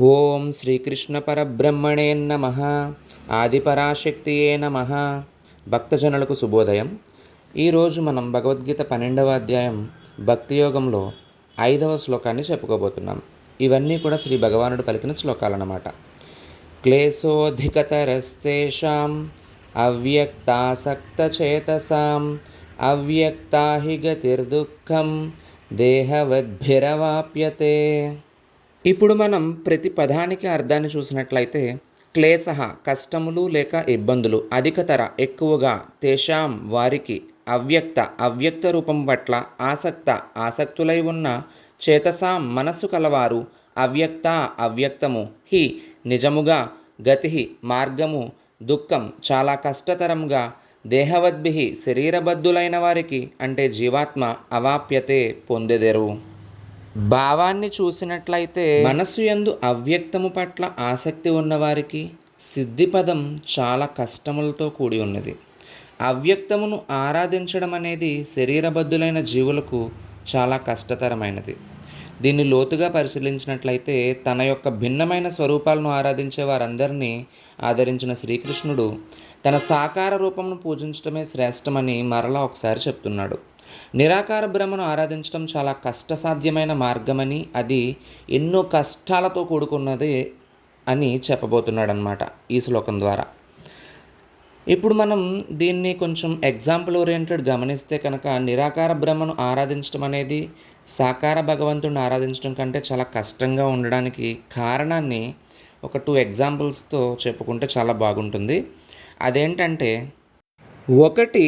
ఓం శ్రీకృష్ణ పరబ్రహ్మణే నమ ఆదిపరాశక్తియే నమ. భక్తజనులకు శుభోదయం. ఈరోజు మనం భగవద్గీత పన్నెండవ అధ్యాయం భక్తి యోగంలో ఐదవ శ్లోకాన్ని చెప్పుకోబోతున్నాం. ఇవన్నీ కూడా శ్రీ భగవానుడు పలికిన శ్లోకాలన్నమాట. క్లేశోధికతరస్తేషాం అవ్యక్తాసక్తచేతసాం అవ్యక్తాహిగతిర్దుఃఖం దేహవద్భిరవాప్యతే. ఇప్పుడు మనం ప్రతి పదానికి అర్థాన్ని చూసినట్లయితే క్లేశ కష్టములు లేక ఇబ్బందులు అధికతర ఎక్కువగా తేషాం వారికి అవ్యక్త అవ్యక్త రూపం పట్ల ఆసక్త ఆసక్తులై ఉన్న చేతసాం మనస్సు కలవారు అవ్యక్త అవ్యక్తము హి నిజముగా గతి మార్గము దుఃఖం చాలా కష్టతరంగా దేహవద్భి శరీరబద్ధులైన వారికి అంటే జీవాత్మ అవాప్యతే పొందెదెరు. భావాన్ని చూసినట్లయితే మనసు యందు అవ్యక్తము పట్ల ఆసక్తి ఉన్నవారికి సిద్ధిపదం చాలా కష్టములతో కూడి ఉన్నది. అవ్యక్తమును ఆరాధించడం అనేది శరీరబద్ధులైన జీవులకు చాలా కష్టతరమైనది. దీన్ని లోతుగా పరిశీలించినట్లయితే తన యొక్క భిన్నమైన స్వరూపాలను ఆరాధించే వారందరినీ ఆదరించిన శ్రీకృష్ణుడు తన సాకార రూపమును పూజించడమే శ్రేష్టమని మరలా ఒకసారి చెప్తున్నాడు. నిరాకార బ్రహ్మను ఆరాధించడం చాలా కష్టసాధ్యమైన మార్గమని అది ఎన్నో కష్టాలతో కూడుకున్నది అని చెప్పబోతున్నాడు అనమాట ఈ శ్లోకం ద్వారా. ఇప్పుడు మనం దీన్ని కొంచెం ఎగ్జాంపుల్ ఓరియంటెడ్ గమనిస్తే కనుక నిరాకార బ్రహ్మను ఆరాధించడం అనేది సాకార భగవంతుడిని ఆరాధించడం కంటే చాలా కష్టంగా ఉండడానికి కారణాన్ని ఒక టూ ఎగ్జాంపుల్స్తో చెప్పుకుంటే చాలా బాగుంటుంది. అదేంటంటే ఒకటి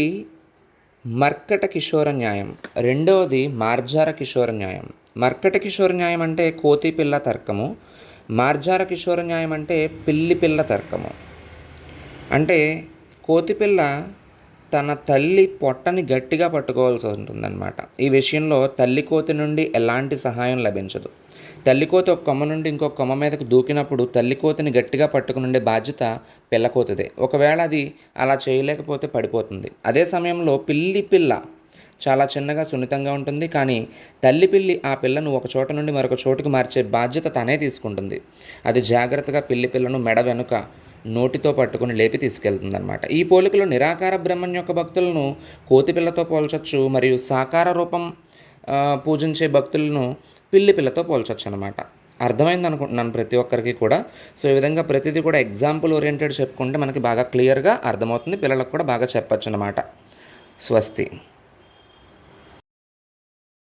మర్కట కిషోర న్యాయం. రెండవది మార్జార కిషోర న్యాయం. మర్కట కిషోర న్యాయం అంటే కోతి పిల్ల తర్కము. మార్జార కిషోర న్యాయం అంటే పిల్లి పిల్ల తర్కము. అంటే కోతి పిల్ల తన తల్లి పొట్టని గట్టిగా పట్టుకోవాల్సి ఉంటుందన్నమాట. ఈ విషయంలో తల్లి కోతి నుండి ఎలాంటి సహాయం లభించదు. తల్లికోత ఒక కొమ్మ నుండి ఇంకొక కొమ్మ మీదకు దూకినప్పుడు తల్లికోతని గట్టిగా పట్టుకుని ఉండే బాధ్యత పిల్లకోతదే. ఒకవేళ అది అలా చేయలేకపోతే పడిపోతుంది. అదే సమయంలో పిల్లి పిల్ల చాలా చిన్నగా సున్నితంగా ఉంటుంది. కానీ తల్లి పిల్లి ఆ పిల్లను ఒక చోట నుండి మరొక చోటుకు మార్చే బాధ్యత తనే తీసుకుంటుంది. అది జాగ్రత్తగా పిల్లి పిల్లను మెడ వెనుక నోటితో పట్టుకుని లేపి తీసుకెళ్తుందన్నమాట. ఈ పోలికలో నిరాకార బ్రహ్మణ్ యొక్క భక్తులను కోతి పిల్లతో పోల్చొచ్చు. మరియు సాకార రూపం పూజించే భక్తులను పిల్లి పిల్లతో పోల్చొచ్చు అనమాట అర్థమైంది అనుకుంటున్నాను ప్రతి ఒక్కరికి కూడా. సో ఈ విధంగా ప్రతిదీ కూడా ఎగ్జాంపుల్ ఓరియంటెడ్ చెప్పుకుంటే మనకి బాగా క్లియర్గా అర్థమవుతుంది. పిల్లలకు కూడా బాగా చెప్పచ్చు అనమాట స్వస్తి.